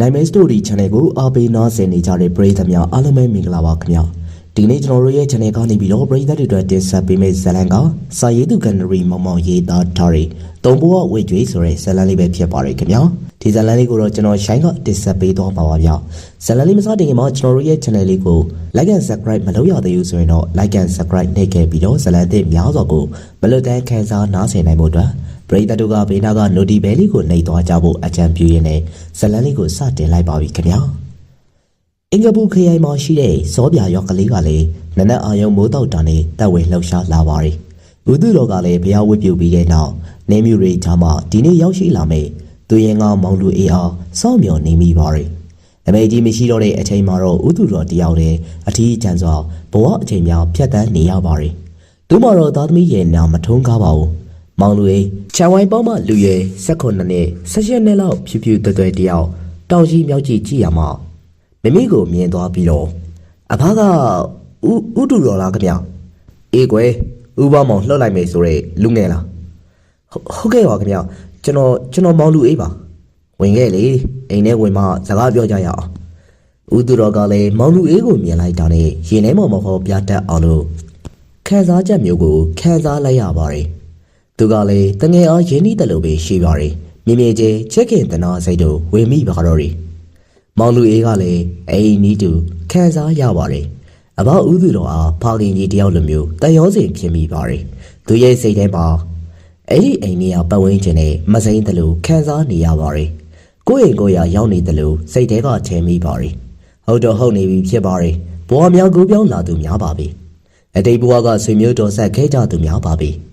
နိုင်မဲ story channel ကိုအားပေးနားဆင်နေကြတဲ့ပရိသတ်များအားလုံးပဲမင်္ဂလာပါခင်ဗျာဒီနေ့ကျွန်တော်တို့ရဲ့ channel ကနေပြီးတော့ပရိသတ်တွေအတွက်တင်ဆက်ပေးမယ့်ဇာတ်လမ်းကစာရေးသူကန်နရီမောင်မောင်ရေးသားထားတဲ့တုံးဘောဝေကျွေးဆိုတဲ့ဇာတ်လမ်းလေးပဲဖြစ်ပါတယ်ခင်ဗျာဒီဇာတ်လမ်းလေးကိုတော့ကျွန်တော်ရှိုင်းကတင်ဆက်ပေးသွားပါပါဗျာဇာတ်လမ်းလေးမစတင်ခင်မှာကျွန်တော်တို့ရဲ့ channel လေးကို like and subscribe မလုပ်ရသေးဘူးဆိုရင်တော့ like and subscribe နှိပ်ခဲ့ပြီးတော့ဇာတ်လမ်းသစ်များစွာကိုမလွတ်တမ်းခန်းစားနားဆင်နိုင်ဖို့အတွက် ပရိသတ်တို့ကဘေးနာက notify bell လေးကိုနှိပ်သွားကြဖို့အကြံပြုရင်းနဲ့ဇာတ်လမ်းလေးကိုစတင်လိုက်ပါပြီခင်ဗျာအင်္ဂပူခရိုင်မှာရှိတဲ့စောပြရောက်ကလေးကလည်းနနက်အာယုံမိုးတောက်တာနဲ့တက်ဝင်လှုပ်ရှားလာပါတယ်။ဥသူတော်ကလည်းဘုရားဝတ်ပြုပြီးတဲ့နောက်နေမြူရိချာမှဒီနေ့ရောက်ရှိလာမယ်။သူရင်ကမောင်လူအေးအားစောင့်မျှော်နေမိပါတယ်။အမေကြီးမရှိတော့တဲ့အချိန်မှာတော့ဥသူတော်တယောက်တည်းအထီးကျန်စွာဘဝအချိန်များဖြတ်တန်းနေရပါတယ်။သူမတော်သားသမီးရဲ့နာမထုံးကားပါဘူး။ မောင်လူအေးခြံဝိုင်းပေါင်းမှလူရွယ်16နှစ်18နှစ်လောက်ဖြူဖြူတွယ်တွယ်တယောက်တောင်ကြီးမြောက်ကြီးကြည့်ရမှာမမိကိုမြင်သွားပြီးတော့အဖကဥဥတူတော်လားခင်ဗျအေးကွယ်ဥပမောင်လှုပ်လိုက်မယ်ဆိုရဲလူငယ်လားဟုတ်ဟုတ်ကဲ့ပါခင်ဗျကျွန်တော်ကျွန်တော်မောင်လူအေးပါဝင်ခဲ့လေအိမ်ထဲဝင်မှစကားပြောကြရအောင်ဥတူတော်ကလည်းမောင်လူအေးကိုမြင်လိုက်တာနဲ့ရင်ထဲမှာမဟုတ်ပြတတ်အောင်လို့ခံစားချက်မျိုးကိုခံစားလိုက်ရပါတယ် သူကလည်းတငယ်အားရင်းနှီးတယ်လို့ပဲရှိပါတယ်မြင်မြင်ချင်းချက်ခင်တနာစိတ်တို့ဝေမိပါတော့တယ်မောင်လူအေးကလည်းအိမ်နီးတူခံစားရပါတယ်။အဘဦးသူတော်အားဖခင်ကြီးတယောက်လိုမျိုးတန်ရောစင်ဖြစ်မိပါတယ်။သူရဲ့စိတ်ထဲမှာအဲ့ဒီအိမ်ကြီးကပတ်ဝန်းကျင်နဲ့မစိမ့်တယ်လို့ခံစားနေရပါတယ်။ကိုယ့်အိမ်ကိုယ်ရရောက်နေတယ်လို့စိတ်ထဲကထင်မိပါတယ်။ဟုတ်တော့ဟုတ်နေပြီဖြစ်ပါတယ်။ဘဝများကိုပြောင်းလာသူများပါပြီ။အတိတ်ဘဝကဆွေမျိုးတော်ဆက်ခဲ့ကြသူများပါပြီ။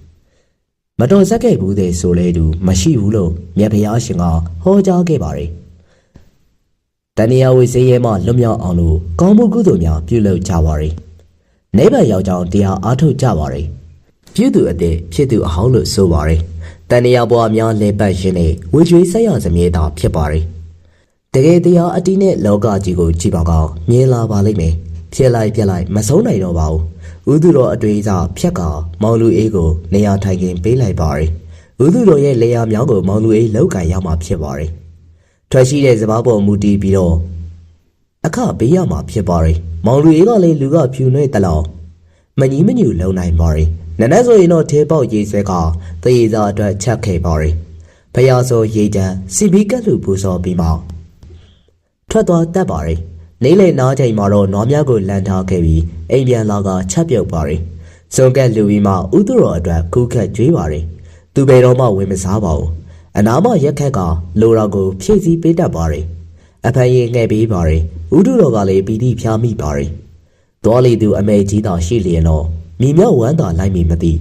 မတော်ဆက်ခဲ့ဘူးတဲ့ဆိုလဲသူမရှိဘူးလို့မြတ်ဖျားရှင်ကဟောကြားခဲ့ပါတယ်။တန်ရာဝေစေးရဲမှလွတ်မြောက်အောင်လို့ကောင်းမှုကုသိုလ်များပြုလုပ်ကြပါရယ်။နိဗ္ဗာန်ရောက်ကြောင်းတရားအားထုတ်ကြပါရယ်။ပြုသူအသက်ဖြစ်သူအဟောင်းလို့ဆိုပါရယ်။တန်ရာဘွားများလဲပတ်ရင်းနဲ့ဝေကျွေးဆက်ရစမြဲတာဖြစ်ပါရယ်။တကယ်တရားအတီးနဲ့လောကကြီးကိုကြည့်ပါကောင်းမြင်လာပါလိမ့်မယ်။ဖြစ်လိုက်ပြက်လိုက်မဆုံးနိုင်တော့ပါဘူး။ ဥသူတော်အတွေ့အကြဖြက်ကမောင်လူအေးကိုနေရာထိုင်ခင်ပေးလိုက်ပါရယ်။ဥသူတော်ရဲ့လေယာမြောင်းကိုမောင်လူအေးလောက်ကန်ရောက်မှဖြစ်ပါရယ်။ထွက်ရှိတဲ့စဘာပေါ်မူတည်ပြီးတော့အခပေးရမှာဖြစ်ပါရဲ့မောင်လူအေးကလည်းလူကဖြူနေတလောင်မကြီးမညူလုံနိုင်ပါရဲ့နနက်ဆိုရင်တော့သေးပေါက်ရေးဆွဲကတရေစာအတွက်ချက်ခဲ့ပါရဲ့ဖယားစောရေတန်းစီဘီကက်လူပူစောပြီးမှထွက်သွားတတ်ပါရဲ့နေ လေနားချိန်မှာတော့နွားများကိုလန်ထားခဲ့ပြီးအိမ်ပြန်လာကချက်ပြုတ်ပါရဲ့စုံကက်လူပြီးမှဥသူတော်အတွက်ခုခတ်ကြွေးပါရဲ့သူဘယ်တော့မှဝင်မစားပါဘူးအနာမရက်ခက်ကလိုရာကိုဖြည့်ဆည်းပေးတတ်ပါရဲ့အဖန်ရင်ငှဲ့ပေးပါရယ်ဥဒုတော်ကလည်းပီတိဖြားမိပါရယ်တော်လီသူအမေကြီးတော်ရှိလျင်တော့မိမြောက်ဝမ်းသာလိုက်မိမသိ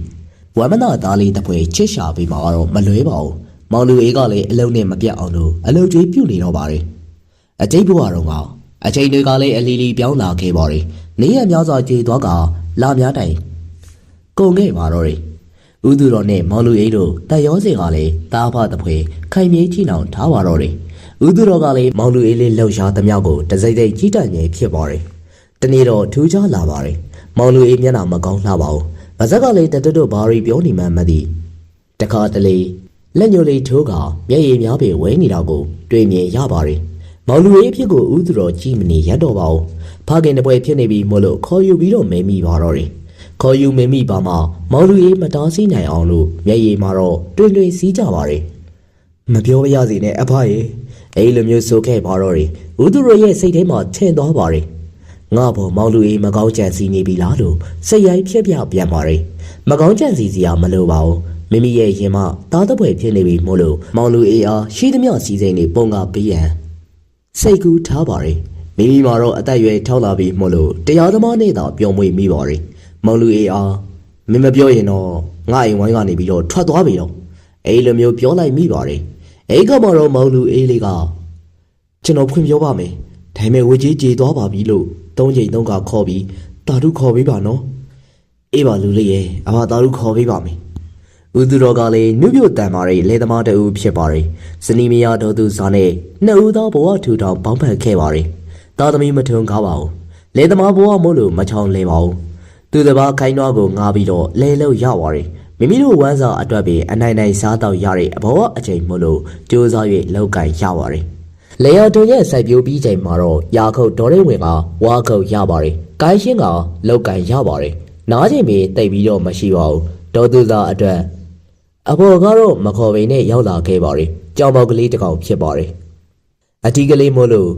ဝမ်းမနာသားလေးတစ်ဖွဲချစ်ရှာပြီးမှတော့မလွဲပါဘူးမောင်လူအေးကလည်းအလုံးနဲ့မပြတ်အောင်လို့အလုံးကျွေးပြုတ်နေတော့ပါရယ်အကျိတ်ဘဝတော့က အချိန်တွေကလည်းအလီလီပြောင်းလာခဲ့ပါရယ်နေရများစွာကြေသွားကလာများတိုင်ကုန်ခဲ့ပါတော့တယ်ဥသူတော်နဲ့မောင်လူအေးတို့တက်ရောစင်ကလည်းတားဖတပွဲခိုင်မြေးချီနှောင်ထားပါတော့တယ်ဥသူတော်ကလည်းမောင်လူအေးလေးလှောက်ရှားသမျှကိုတစိမ့်စိမ့်ကြီးတတ်ငယ်ဖြစ်ပါတယ်တနေ့တော့ထူးခြားလာပါတယ်မောင်လူအေးမျက်နှာမကောင်းလှပါဘူးဗဇက်ကလည်းတတွတ်တို့ဘာရီပြောနေမှမသိတခါတလေလက်ညှိုးလေးထိုးကမျက်ရည်များပေဝဲနေတာကို တွေ့မြင်ရပါတယ် မောင်လူအေးအဖြစ်ကိုဥသူတော်ကြည့်မနေရတော့ပါဘူးဖခင်တပွဲဖြစ်နေပြီမို့လို့ခေါ်ယူပြီးတော့မဲမိပါတော့တယ်ခေါ်ယူမဲမိပါမှမောင်လူအေးမတားဆီးနိုင်အောင်လို့မျက်ရည်မှာတော့တွင်တွင်စီးကြပါတယ်မပြောရစီနဲ့အဖရေအဲ့လိုမျိုးဆိုခဲ့ပါတော့တယ်ဦးသူရရဲ့စိတ်ထဲမှာထင်သွားပါတယ်ငါဘောမောင်လူအေးမကောင်းကြံစီနေပြီလားလို့စိတ်ရိုက်ဖြက်ပြပြန်ပါတယ်မကောင်းကြံစီစရာမလိုပါဘူးမိမိရဲ့ရင်မသားတပွဲဖြစ်နေပြီမို့လို့မောင်လူအေးအားရှိသမျှစီစဉ်နေပုံကပေးရန် စိတ်ကူးထားပါတယ်မိမိမှာတော့အသက်အရွယ်ထောက်လာပြီမို့လို့တရားသမားနဲ့သာပျော်မွေ့မိပါတယ်မောင်လူအေးအားမင်းမပြောရင်တော့ငါအိမ်ဝိုင်းကနေပြီးတော့ထွက်သွားပြီတော့အဲ့လိုမျိုးပြောလိုက်မိပါတယ်အဲ့ကမှတော့မောင်လူအေးလေးကကျွန်တော်ဖွင့်ပြောပါမယ်ဒါပေမဲ့ဝေကြီးကြေသွားပါပြီလို့သုံးချိန်သုံးခါခေါ်ပြီးတာတုခေါ်ပေးပါနော်အေးပါလူလေးရဲ့အမတာတုခေါ်ပေးပါမယ် ဦးသူတော်ကလည်းနှုတ်ပြတန်မာတဲ့လေသမားတအူဖြစ်ပါတယ်ဇနီးမယားတော်သူစားနဲ့နှစ်ဦးသောဘဝထူထောင်ပေါင်းဖက်ခဲ့ပါတယ်သားသမီးမထုံကားပါဘူးလေသမားဘဝမို့လို့မချောင်လဲပါဘူးသူတစ်ပါးခိုင်းတော့ကိုငားပြီးတော့လဲလို့ရပါတယ်မိမိတို့ဝမ်းစာအတွက်ပဲအနိုင်နိုင်စားတော့ရတဲ့အဘောအချိန်မို့လို့ကြိုးစား၍လောက်ကင်ရပါတယ်လေယာတော်ရဲ့စိုက်ပျိုးပြီးချိန်မှာတော့ရာခုတ်ဒေါ်ရဲဝင်ကဝါခုတ်ရပါတယ်။ကိုင်းရှင်းကလောက်ကန်ရပါတယ်။နားချိန်ပြီးတိတ်ပြီးတော့မရှိပါဘူး။ဒေါ်သူသာအတွက် အဖော်ကတော့မခေါ်ဘဲနဲ့ရောက်လာခဲ့ပါတယ်။ကြောင်ပေါက်ကလေးတစ်ကောင်ဖြစ်ပါတယ်။အထီးကလေးမို့လို့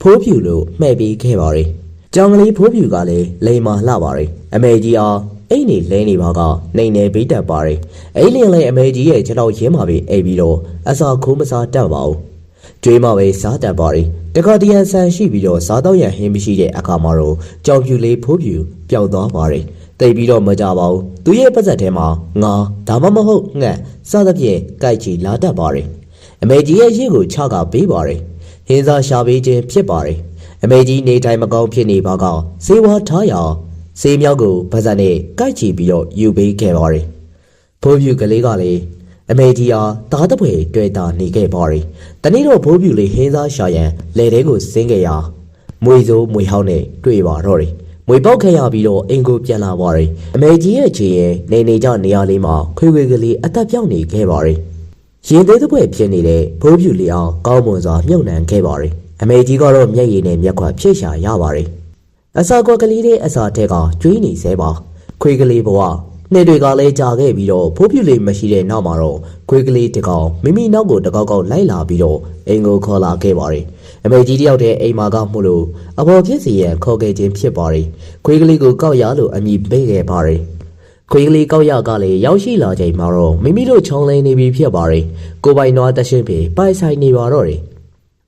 ဖိုးဖြူလို့မှဲ့ပြီးခဲ့ပါတယ်။ကြောင်ကလေးဖိုးဖြူကလည်းလိန်မာလှပါတယ်။အမေကြီးအားအိတ်နေလဲနေပါကနေနေဘေးတက်ပါတယ်။အိတ်လင်လည်းအမေကြီးရဲ့ခြေထောက်ရင်းမှာပဲအိပ်ပြီးတော့အစာခိုးမစားတတ်ပါဘူး။ကျွေးမပဲစားတတ်ပါတယ်။တခါတရံဆန်ရှိပြီးတော့စားတော့ရဟင်းမရှိတဲ့အခါမှာတော့ကြောင်ဖြူလေးဖိုးဖြူပျောက်သွားပါတယ်။ တိတ်ပြီးတော့မကြပါဘူး။သူရဲ့ပတ်သက်ထဲမှာငါဒါမှမဟုတ်ငှက်စသဖြင့်ကြိုက်ချီလာတတ်ပါတယ်။အမေကြီးရဲ့ရစ်ကိုချကပေးပါတယ်။ဟင်းစားရှာပေးခြင်းဖြစ်ပါတယ်။အမေကြီးနေတိုင်းမကောင်းဖြစ်နေပါကစေဝါထားရစေမြောက်ကိုဗဇက်နဲ့ကြိုက်ချီပြီးတော့ယူပေးခဲ့ပါတယ်။ဖိုးဖြူကလေးကလည်းအမေကြီးအားသားတပွဲတွေ့တာနေခဲ့ပါတယ်။တနေ့တော့ဖိုးဖြူလေးဟင်းစားရှာရန်လေထဲကိုဆင်းခဲ့ရာမွေစိုးမွေဟောင်းနဲ့တွေ့ပါတော့တယ်။ မွေပေါက်ခဲ့ရပြီးတော့အင်ကိုပြန်လာပါတယ်။အမေကြီးရဲ့ခြေရဲ့နေနေကြနေရာလေးမှာခွေခွေကလေးအသက်ပြောင်းနေခဲ့ပါတယ်။ရင်သေးတဲ့ပွဲဖြစ်နေတဲ့ဖိုးဖြူလေးအောင်ကောင်းမွန်စွာမြုပ်နှံခဲ့ပါတယ်။အမေကြီးကတော့မျက်ရည်နဲ့မျက်ခွဖြည့်ရှာရပါတယ်။အစာကွက်ကလေးတဲ့အစာထက်ကကျွေးနေသေးပါခွေးကလေးဘဝနှစ်တွေကလည်းကြာခဲ့ပြီးတော့ဖိုးပြူလေးမရှိတဲ့နောက်မှာတော့ခွေးကလေးတစ်ကောင်မိမိနောက်ကိုတကောက်ကောက်လိုက်လာပြီးတော့အိမ်ကိုခေါ်လာခဲ့ပါတယ် အမေကြီးတယောက်တည်းအိမ်မှာကမှုလို့အပေါ်ဖြစ်စီရန်ခေါ်ခဲ့ခြင်းဖြစ်ပါတယ်ခွေးကလေးကိုကောက်ရလို့အမည်ပေးခဲ့ပါတယ်ခွေးကလေးကောက်ရကလည်းရောက်ရှိလာချိန်မှာတော့မိမိတို့ချုံလင်းနေပြီဖြစ်ပါတယ်ကိုပိုင်နွားတရှင်းပေပိုက်ဆိုင်နေပါတော့တယ်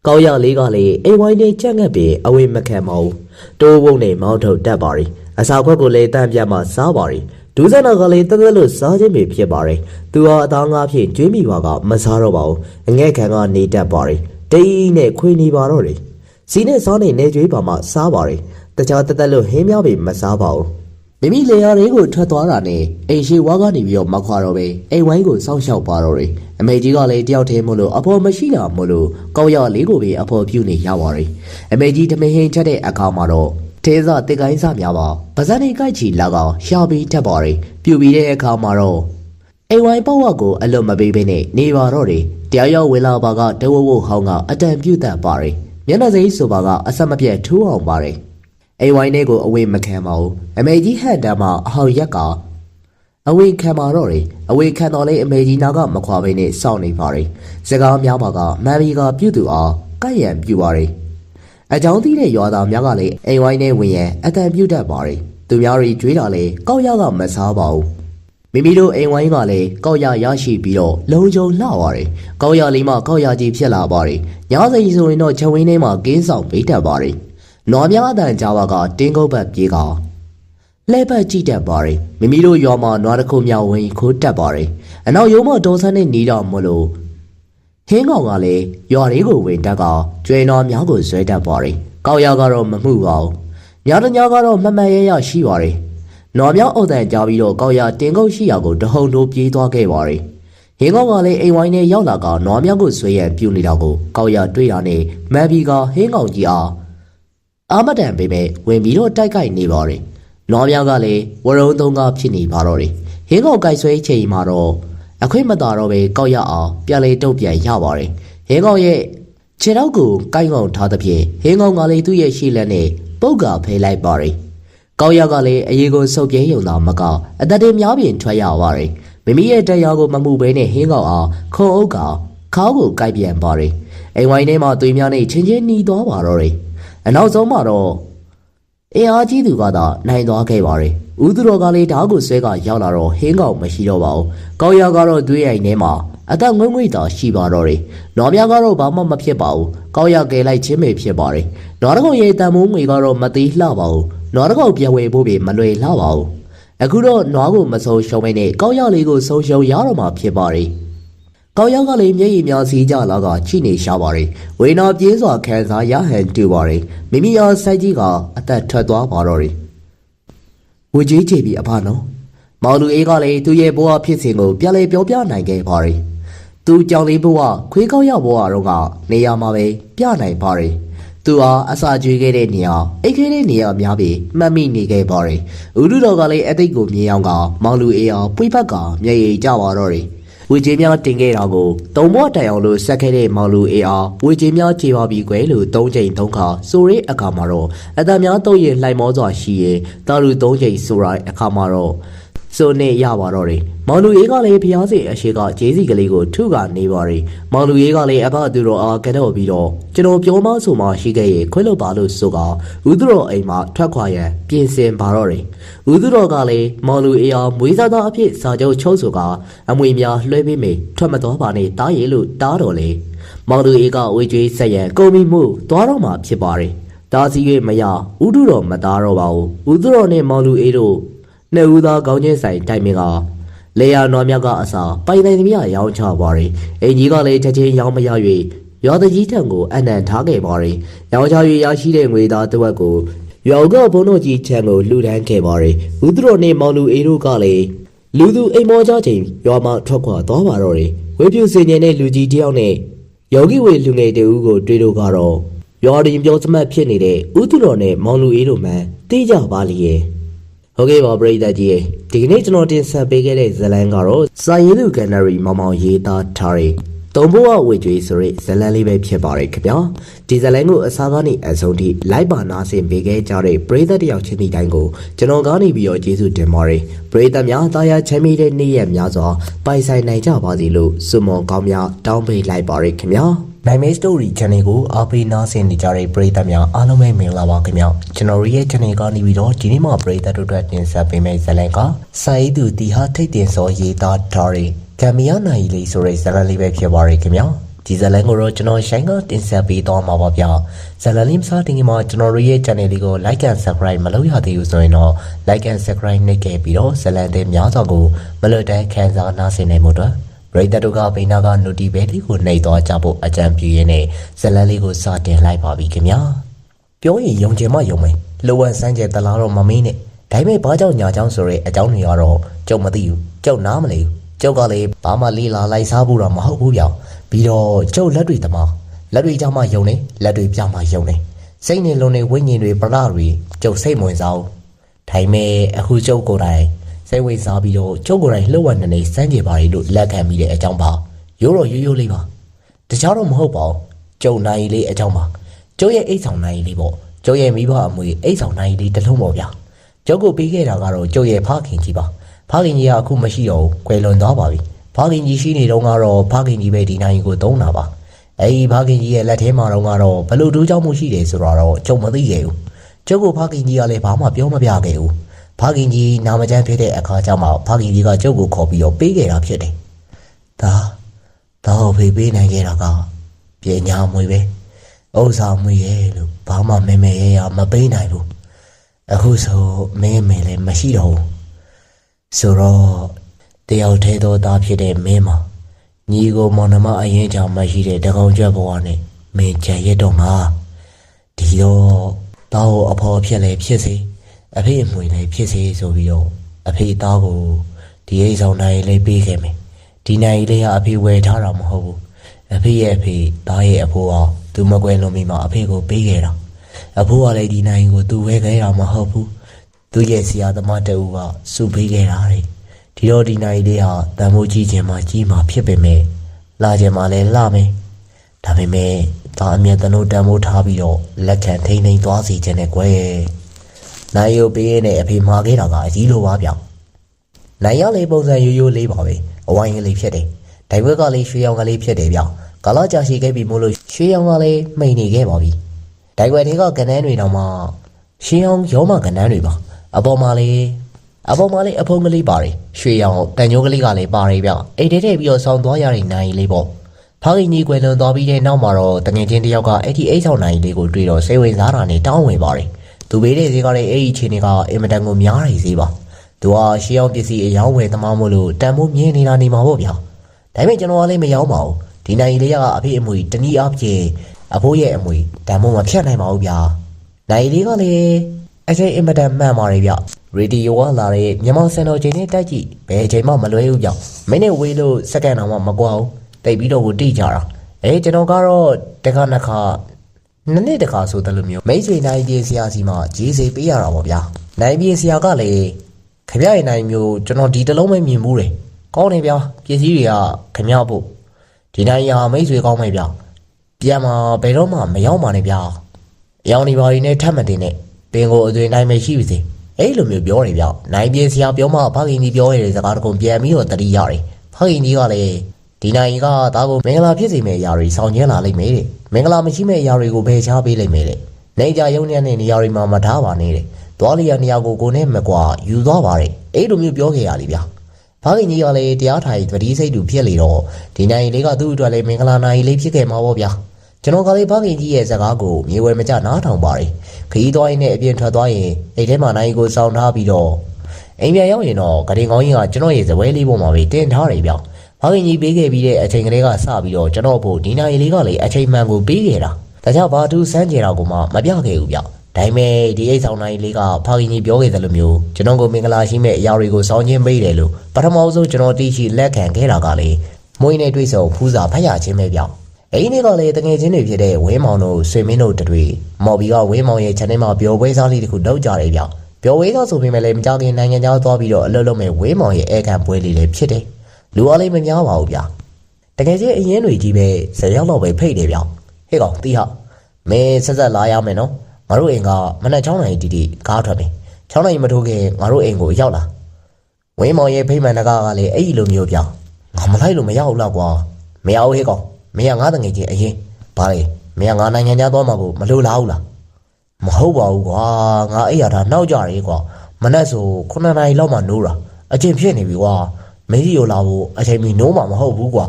ကောက်ရလေးကလည်းအိမ်ဝိုင်းနဲ့ကြက်ငတ်ပြီးအဝေးမခံပါဘူးတိုးဝုံနဲ့မောင်းထုတ်တတ်ပါရီအစာခွက်ကိုလည်းတန့်ပြတ်မှစားပါရီဒူးစနာကလည်းတက်တက်လို့စားခြင်းပဲဖြစ်ပါရီသူဟာအသားငါးဖြင့်ကျွေးမိပါကမစားတော့ပါဘူးအငဲ့ခံကနေတတ်ပါရီတိ တ်နဲ့ခွေနေပါတော့တယ်စီနဲ့စားနေနေကျွေးပါမှစားပါရီတခြားတက်တက်လို့ဟင်းများပဲမစားပါဘူးမိမိလေယာလေးကိုထွက်သွားတာနဲ့အိမ်ရှိဝါကနေပြီးတော့မခွာတော့ပဲအိမ်ဝိုင်းကိုစောင့်ရှောက်ပါတော့တယ်အမေကြီးကလည်းတယောက်တည်းမို့လို့အဖေါ်မရှိတာမို့လို့ကောက်ရလေးကိုပဲအဖေါ်ပြုတ်နေရပါတယ်အမေကြီးတမဟင်းချက်တဲ့အခါမှာတော့သေးစားတစ်ကိုင်းစားများပါဗဇက်နေကြိုက်ချီလာကောင်ရှာပြီးထက်ပါတယ်ပြုတ်ပြီးတဲ့အခါမှာတော့အိမ်ဝိုင်းပေါ့ဝက်ကိုအလွတ်မပေးဘဲနဲ့နေပါတော့တယ် တရားရောက်ဝင်လာပါကတဝဝဟောင်းကအတန်ပြုတ်တတ်ပါတယ်မျက်နှာစိမ်းဆိုပါကအဆက်မပြတ်ထိုးအောင်ပါတယ်အိမ်ဝိုင်းလေးကိုအဝေးမခံပါဘူးအမေကြီးဟန်တမ်းမှာအဟောက်ရက်ကအဝေးခံပါတော့တယ်အဝေးခံတော့လေအမေကြီးနာကမခွာဘဲနဲ့စောင့်နေပါတယ်စကားများပါကမန်ဘီကပြုတ်သူအားကန့်ရံပြူပါတယ်အကြောင်းသိတဲ့ရွာသားများကလည်းအိမ်ဝိုင်းနဲ့ဝင်ရန်အတန်ပြုတ်တတ်ပါတယ်သူများတွေကြွေးတာလေကောက်ရကမစားပါဘူး မိမိတို့အိမ်ဝိုင်းကလည်းကောက်ရရရှိပြီးတော့လုံခြုံလှပါတယ်ကောက်ရလေးမှကောက်ရကြီးဖြစ်လာပါတယ်ညစိန်ဆိုရင်တော့ချက်ဝင်းထဲမှာကင်းဆောင်ပေးတတ်ပါတယ်နွားများအတန်ကြပါကတင်းကုတ်ဘက်ပြေးကလှဲဘက်ကြည့်တတ်ပါရီမိမိတို့ရွာမှာနွားတစ်ခုမြောက်ဝင်ခိုးတက်ပါရီအနောက်ရုံးမတော်ဆန်းနဲ့နီးတော့မလို့ဟင်းကောင်ကလည်းရွာလေးကိုဝင်တက်ကကျွဲနွားများကိုဆွဲတတ်ပါရီကောက်ရကတော့မမှုပါဘူးညတညကတော့မမှန်ရရရှိပါရီ နွားများအုပ်တန်ကြပြီးတော့ကောက်ရတင်းကုတ်ရှိရာကိုတဟုန်ထိုးပြေးသွားခဲ့ပါရီဟင်းကောင်ကလည်းအိမ်ဝိုင်းနဲ့ရောက်လာကနွားများကိုဆွဲရန်ပြုတ်နေတာကိုကောက်ရတွေ့တာနဲ့မန်ဘီကဟင်းကောင်ကြီးအားအာမတန်ပေမဲ့ဝင်ပြီးတော့တိုက်ခိုက်နေပါတယ်။လောမြောက်ကလည်းဝရုံသုံးကားဖြစ်နေပါတော့တယ်။ဟင်းကောင်ကြိုက်ဆွဲချိန်မှာတော့အခွင့်မသာတော့ပဲကောက်ရအောင်ပြန်လေတုတ်ပြန်ရပါတယ်။ဟင်းကောင်ရဲ့ခြေထောက်ကိုကိုင်းကောင်ထားသဖြင့်ဟင်းကောင်ကလည်းသူ့ရဲ့ရှေ့လက်နဲ့ပုတ်ကဖဲလိုက်ပါတယ်။ ကောက်ရကလည်းအရေးကိုစုပ်ပြဲယုံသာမကအသက်တွေများပြင်ထွက်ရပါတယ်။မိမိရဲ့တရားကိုမမှုဘဲနဲ့ဟင်းကောင်အောင်ခုံအုပ်ကခေါင်းကိုကိုက်ပြန်ပါတယ်။အိမ်ဝိုင်းထဲမှာသွေးများနဲ့ချင်းချင်းหนีသွားပါတော့တယ်။အနောက်ဆုံးမှာတော့အင်အားကြီးသူကသာနိုင်သွားခဲ့ပါတယ်။ဦးသူတော်ကလည်းဓာတ်ကိုဆွဲကရောက်လာတော့ဟင်းကောင်မရှိတော့ပါဘူး။ကောက်ရကတော့သွေးရိုင်ထဲမှာအသက်ငွေ့ငွေ့သာရှိပါတော့တယ်။နွားများကတော့ဘာမှမဖြစ်ပါဘူး။ကောက်ရကယ်လိုက်ခြင်းပဲဖြစ်ပါတယ်။နွားတကောင်ရဲ့တန်မိုးငွေကတော့မသေးလှပါဘူး။ နွားတကောင်ပြန်ဝယ်ဖို့ပဲမလွယ်လှပါဘူး။အခုတော့နွားကိုမဆုံးရှုံးမနဲ့ကောက်ရလေးကိုဆုံးရှုံးရတော့မှာဖြစ်ပါတယ်။ကောက်ရောက်ကလည်းမျက်ရည်များစီးကြလာကချိနေရှာပါတယ်။ဝေနာပြေးစွာခံစားရဟန်တူပါတယ်။မိမိအားစိုက်ကြီးကအသက်ထွက်သွားပါတော့တယ်။ဝေကြီးချေပြီးအဖနော်။မောင်လူအေးကလည်းသူ့ရဲ့ဘဝဖြစ်စဉ်ကိုပြန်လည်ပြောပြနိုင်ခဲ့ပါတယ်။သူကြောင်လေးဘဝခွေးကောက်ရဘဝတော့ကနေရာမှာပဲပြနိုင်ပါတယ်။ သူဟာအစာကျွေးခဲ့တဲ့နေရာအိတ်ခဲတဲ့နေရာများပြီးမှတ်မိနေခဲ့ပါတယ်။ဥဒုတော်ကလည်းအသိကိုမြင်အောင်ကမောင်လူအေးအောင်ပွေးဖက်ကမျက်ရည်ကျပါတော့တယ်။ဝေကြီးများတင်ခဲ့တာကိုတုံဘွားတိုင်အောင်လို့ဆက်ခဲ့တဲ့မောင်လူအေးအားဝေကြီးများကြေပါပြီကွယ်လို့သုံးချိန်သုံးခါဆိုရဲအခါမှာတော့အတံများတော့ရင်လှိုင်မောစွာရှိရင်တာလူသုံးချိန်ဆိုရိုင်းအခါမှာတော့ ဆိုနေရပါတော့တယ်မောင်လူအေးကလည်းဖျားစီအရှိကဂျေးစီကလေးကိုထုကနေပါရီမောင်လူအေးကလည်းအဘသူတော်အားကတော့ပြီးတော့ကျွန်တော်ပြောမဆိုမှရှိခဲ့ရင်ခွဲလို့ပါလို့ဆိုကဦးသူတော်အိမ်မှာထွက်ခွာရန်ပြင်ဆင်ပါတော့တယ်ဦးသူတော်ကလည်းမောင်လူအေးအားမွေးစားသားအဖြစ်စာချုပ်ချုပ်ဆိုကအမွေများလွှဲပေးမေထွက်မတော်ပါနဲ့တားရည်လို့တားတော်လေမောင်လူအေးကဝေကျွေးဆက်ရန်ကုန်ပြီမှုသွားတော့မှဖြစ်ပါတယ်တားစီ၍မရဦးသူတော်မသားတော့ပါဘူးဦးသူတော်နဲ့မောင်လူအေးတို့ နှစ်ဦးသားကောင်းချင်းဆိုင်တိုင်မင်ကလေယာနွားမြတ်ကအစာပိုင်တိုင်သမီးရောင်းချပါရီအင်ကြီးကလည်းချက်ချင်းရောင်းမရ၍ရွာတကြီးထံကိုအနံထားခဲ့ပါရီရောင်းချ၍ရရှိတဲ့ငွေသားတစ်ဝက်ကိုရွာကဘုံတို့ကြီးထံကိုလှူဒန်းခဲ့ပါရီဦးသူတော်နှင့်မောင်လူအေးတို့ကလည်းလူသူအိမ်မောကြချိန်ရွာမှထွက်ခွာသွားပါတော့တယ်ဝေဖြူစင်ញင်တဲ့လူကြီးတယောက်နဲ့ယောဂီဝေလူငယ်တဦးကိုတွေ့တော့ကတော့ရွာတင်ပြောစမှတ်ဖြစ်နေတဲ့ဦးသူတော်နဲ့မောင်လူအေးတို့မှတေးကြပါလိရဲ့ ဟုတ်ကဲ့ပါပရိသတ်ကြီးရေဒီကနေ့ကျွန်တော်တင်ဆက်ပေးခဲ့တဲ့ဇတ်လန်ကတော့စာရေးသူကန်နရီမောင်မောင်ရေးသားထားတဲ့တုံဘဝဝေကျွေးဆိုတဲ့ဇတ်လန်လေးပဲဖြစ်ပါတယ်ခင်ဗျာဒီဇတ်လန်ကိုအစားကနေအဆုံးထိလိုက်ပါနာဆင်ပေးခဲ့ကြတဲ့ပရိသတ်တယောက်ချင်းဒီတိုင်းကိုကျွန်တော်ကနေပြီးတော့ကျေးဇူးတင်ပါတယ်ပရိသတ်များတာယာချမ်းမြေတဲ့နေ့ရက်များစွာပိုင်ဆိုင်နိုင်ကြပါစေလို့ဆုမွန်ကောင်းများတောင်းပေးလိုက်ပါရခင်ဗျာ နိုင်မေး story channel ကိုအားပေးနားဆင်နေကြတဲ့ပရိသတ်များအားလုံးပဲမင်္ဂလာပါခင်ဗျာကျွန်တော်ရဲ့ channel ကနေပြီးတော့ဒီနေ့မှာပရိသတ်တို့အတွက်တင်ဆက်ပေးမယ့်ဇာတ်လမ်းကစာရေးသူတီဟာထိတ်တင်စောရေးသားထားတဲ့ကံမီယာနိုင်လေးဆိုတဲ့ဇာတ်လမ်းလေးပဲဖြစ်ပါရခင်ဗျာဒီဇာတ်လမ်းကိုတော့ကျွန်တော်ရှိုင်းကတင်ဆက်ပေးသွားမှာပါဗျာဇာတ်လမ်းလေးမစားတင်ခင်မှာကျွန်တော်ရဲ့ channel လေးကို like and subscribe မလုပ်ရသေးဘူးဆိုရင်တော့ like and subscribe နှိပ်ခဲ့ပြီးတော့ဇာတ်လမ်းတွေများစွာကိုမလွတ်တမ်းခံစားနားဆင်နိုင်မှုအတွ က်ပရိသတ်တို့ကဘိနာကနိုတီဘဲလေးကိုနှိပ်သွားကြဖို့အကြံပြုရင်းနဲ့ဇလန်းလေးကိုစတင်လိုက်ပါပြီခင်ဗျာပြောရင်ယုံကြည်မှယုံမယ်လောဝဆန်းကျဲတလားတော့မမင်းနဲ့ဒါပေမဲ့ဘာကြောင့်ညာကြောင့်ဆိုရဲအကြောင်းတွေကတော့ကျုပ်မသိဘူးကျုပ်နားမလဲဘူးကျုပ်ကလည်းဘာမှလေးလာလိုက်စားဖို့တော့မဟုတ်ဘူးဗျာပြီးတော့ကျုပ်လက်တွေတမလက်တွေကြောင့်မှယုံနေလက်တွေပြမှယုံနေစိတ်နေလုံးနေဝိညာဉ်တွေပရတွေကျုပ်စိတ်ဝင်စားအောင်ဒါပေမဲ့အခုကျုပ်ကိုယ်တိုင် စိတ်ဝင်စားပြီးတော့ကျုပ်ကိုယ်တိုင်လှုပ်ဝက်နေနေစမ်းကြပါလေလို့လက်ခံမိတဲ့အကြောင်းပါရိုးတော့ရိုးရိုးလေးပါတခြားတော့မဟုတ်ပါဘူးကျုပ်နိုင်လေးအကြောင်းပါကျုပ်ရဲ့အိတ်ဆောင်နိုင်လေးပေါ့ကျုပ်ရဲ့မိဘအမွေအိတ်ဆောင်နိုင်လေးတစ်လုံးပေါ့ဗျာကျုပ်ကိုပေးခဲ့တာကတော့ကျုပ်ရဲ့ဖခင်ကြီးပါဖခင်ကြီးကအခုမရှိတော့ဘူးကွယ်လွန်သွားပါပြီဖခင်ကြီးရှိနေတော့ကတော့ဖခင်ကြီးပဲဒီနိုင်ကိုသုံးတာပါအဲဒီဖခင်ကြီးရဲ့လက်ထဲမှာတော့ကတော့ဘလို့တိုးကြောင့်မှုရှိတယ်ဆိုတော့ကျုပ်မသိခဲ့ဘူးကျုပ်ကိုဖခင်ကြီးကလည်းဘာမှပြောမပြခဲ့ဘူး ဖခင်ကြီးနာမကျန်းဖြစ်တဲ့အခါကျမှဖခင်ကြီးကကျုပ်ကိုခေါ်ပြီးတော့ပေးခဲ့တာဖြစ်တယ်။ဒါဒါကိုဖေးပေးနိုင်ခဲ့တာကပညာမွေပဲ။ဥစ္စာမွေရဲ့လို့ဘာမှမဲမဲရရမပေးနိုင်ဘူး။အခုဆိုမင်းမဲလည်းမရှိတော့ဘူး။ဆိုတော့တယောက်သေးသောသားဖြစ်တဲ့မင်းမှာညီကိုမောင်နှမအရင်ကြောင့်မရှိတဲ့တကောင်ကျွတ်ဘဝနဲ့မင်းကြံရတော့မှာဒီတော့သားကိုအဖော်ဖြစ်လေဖြစ်စေ အဖေအမွေလည်းဖြစ်စေဆိုပြီးတော့အဖေသားကိုဒီအိမ်ဆောင်နိုင်လေးပေးခဲ့မယ်ဒီနိုင်လေးကအဖေဝယ်ထားတာမဟုတ်ဘူးအဖေရဲ့အဖေသားရဲ့အဖိုးကသူမကွယ်လွန်ပြီးမှအဖေကိုပေးခဲ့တာအဖိုးကလည်းဒီနိုင်ကိုသူဝယ်ခဲ့တာမဟုတ်ဘူးသူရဲ့ဆရာသမားတဦးကစုပေးခဲ့တာလေဒီတော့ဒီနိုင်လေးဟာတန်ဖိုးကြီးခြင်းမှကြီးမှဖြစ်ပေမဲ့လာခြင်းမှလည်းလာမယ်ဒါပေမဲ့ဒါအမြတ်တလို့တန်ဖိုးထားပြီးတော့လက်ခံထိန်ထိန်သွားစီခြင်းနဲ့ကွယ် နိုင်ရုပ်ပေးရတဲ့အဖေမှာခဲ့တာကအကြီးလိုပါဗျ။နိုင်ရလေးပုံစံရိုးရိုးလေးပါပဲ။အဝိုင်းကလေးဖြစ်တယ်။ဒိုင်ဘက်ကလေးရွှေရောင်ကလေးဖြစ်တယ်ဗျ။ကာလာကြာရှိခဲ့ပြီမို့လို့ရွှေရောင်ကလေးမှိန်နေခဲ့ပါပြီ။ဒိုင်ဘက်တွေကကနန်းတွေတော့မှရှင်းအောင်ရောမကနန်းတွေပါ။အပေါ်မှာလေးအပေါ်မှာလေးအဖုံးကလေးပါတယ်။ရွှေရောင်တန်ညိုးကလေးကလည်းပါတယ်ဗျ။အိတ်ထဲထည့်ပြီးတော့ဆောင်းသွားရတဲ့နိုင်လေးပေါ့။ဖခင်ကြီးကွယ်လွန်သွားပြီးတဲ့နောက်မှာတော့တငယ်ချင်းတစ်ယောက်ကအဲ့ဒီအိတ်ဆောင်နိုင်လေးကိုတွေ့တော့စိတ်ဝင်စားတာနဲ့တောင်းဝင်ပါတယ်။ သူပေးတဲ့ဈေးကလည်းအဲ့ဒီအချိန်တွေကအင်မတန်ကိုများနေဈေးပါသူကရှေးအောင်ပစ္စည်းအယောင်းဝယ်သမားမို့လို့တန်ဖိုးမြင်နေတာနေမှာပေါ့ဗျာဒါပေမဲ့ကျွန်တော်ကလည်းမရောက်ပါဘူးဒီနိုင်လေးကအဖေအမွေတနည်းအားဖြင့်အဖိုးရဲ့အမွေတန်ဖိုးမဖြတ်နိုင်ပါဘူးဗျာနိုင်လေးကလည်းအချိန်အင်မတန်မှန်ပါတယ်ဗျရေဒီယိုကလာတဲ့မြန်မာစံတော်ချိန်နဲ့တိုက်ကြည့်ဘယ်အချိန်မှမလွဲဘူးဗျမိနစ်ဝေးလို့စက္ကန့်တော့မှမကွာဘူးတိတ်ပြီးတော့ကိုတိကြတာအဲကျွန်တော်ကတော့တခါနှစ်ခါ နှစ်နှစ်တခါဆိုတယ်လို့မျိုးမိတ်ဆွေနိုင်ပြေဆရာစီမှာကြီးစေးပေးရတာပေါ့ဗျာနိုင်ပြေဆရာကလည်းခပြရဲ့နိုင်မျိုးကျွန်တော်ဒီတစ်လုံးပဲမြင်မှုတယ်ကောင်းနေဗျာပစ္စည်းတွေကခမရဖို့ဒီတိုင်းရာမိတ်ဆွေကောင်းမယ်ဗျာပြန်มาဘယ်တော့မှမရောက်ပါနဲ့ဗျာအယောင်ဒီပါရီနဲ့ထပ်မတင်နဲ့ပင်ကိုအသွင်တိုင်းပဲရှိပါစေအဲ့လိုမျိုးပြောတယ်ဗျာနိုင်ပြင်းဆရာပြောမှဖခင်ကြီးပြောရတဲ့စကားတကုံပြန်ပြီးတော့တတိရတယ်ဖခင်ကြီးကလည်း ဒီနိုင်ကဒါကိုမင်္ဂလာဖြစ်စေမယ့်အရာတွေဆောင်ကျင်းလာလိမ့်မယ်တဲ့မင်္ဂလာမရှိမယ့်အရာတွေကိုဘယ်ချပေးလိမ့်မယ်တဲ့နေကြရုံနဲ့နေရာတွေမှာမထားပါနဲ့တဲ့သွားလျာနေရာကိုကိုနဲ့မကွာယူသွားပါတဲ့အဲ့လိုမျိုးပြောခဲ့ရလိဗျာဘာခင်ကြီးကလည်းတရားထိုင်သတိစိတ်တူဖြစ်လေတော့ဒီနိုင်လေးကသူ့အတွက်လည်းမင်္ဂလာနိုင်လေးဖြစ်ခဲ့မှာပေါ့ဗျာကျွန်တော်ကလည်းဘာခင်ကြီးရဲ့စကားကိုမြေဝဲမကြနားထောင်ပါတယ်ခရီးသွားရင်နဲ့အပြင်ထွက်သွားရင်အိတ်ထဲမှာနိုင်ကိုစောင်းထားပြီးတော့အိမ်ပြန်ရောက်ရင်တော့ဂရင်ကောင်းကြီးကကျွန်တော်ရဲ့ဇပွဲလေးပေါ်မှာပဲတင်ထားတယ်ဗျာ ဘာခင်ကြီးပေးခဲ့ပြီးတဲ့အချိန်ကလေးကစပြီးတော့ကျွန်တော်ဖို့ဒီနိုင်လေးကလည်းအချိန်မှန်ကိုပေးခဲ့တာဒါကြောင့်ဘာသူစမ်းကြတာကိုမှမပြခဲ့ဘူးဗျာဒါပေမဲ့ဒီအိတ်ဆောင်နိုင်လေးကဖခင်ကြီးပြောခဲ့သလိုမျိုးကျွန်တော်ကိုမင်္ဂလာရှိမဲ့အရာတွေကိုစောင်းချင်းပေးတယ်လို့ပထမဆုံးကျွန်တော်သိရှိလက်ခံခဲ့တာကလေမွေးနဲ့တွေ့ဆုံဖူးစာဖတ်ရခြင်းပဲပြောင်းအိင်းလေးကလည်းတငယ်ချင်းတွေဖြစ်တဲ့ဝင်းမောင်တို့ဆွေမင်းတို့တို့တွေမော်ဘီကဝင်းမောင်ရဲ့ channel မှာပျော်ပွဲစားလေးတစ်ခုလုပ်ကြတယ်ပြောင်းပျော်ပွဲစားဆိုပေမဲ့လည်းမကြောက်ခင်နိုင်ငံခြားသွားပြီးတော့အလုပ်လုပ်မဲ့ဝင်းမောင်ရဲ့အဲခံပွဲလေးလည်းဖြစ်တယ် လူအားလေးမများပါဘူးဗျာတကယ်ချင်းအရင်တွေကြီးပဲဇက်ရောက်တော့ပဲဖိတ်တယ်ဗျာဟေ့ကောင်တီးဟာမင်းဆက်ဆက်လာရမယ်နော်ငါတို့အိမ်ကမနက်6နာရီတီတီကားထွက်ပြီ6နာရီမထိုးခင်ငါတို့အိမ်ကိုရောက်လာဝင်းမောင်ရဲ့ဖိမှန်တကားကလည်းအဲ့ဒီလိုမျိုးပြောင်းငါမလိုက်လို့မရဘူးလားကွာမရဘူးဟေ့ကောင်မင်းကငါတငယ်ချင်းအရင်ဘာလဲမင်းကငါနိုင်ငံခြားသွားမှာကိုမလိုလားဘူးလားမဟုတ်ပါဘူးကွာငါအဲ့ရတာနှောက်ကြတယ်ကွာမနက်ဆို9နာရီလောက်မှနိုးတာအချင်းဖြစ်နေပြီကွာ မင်းကြီးကိုလာဖို့အချိန်မီနိုးမှာမဟုတ်ဘူးကွာ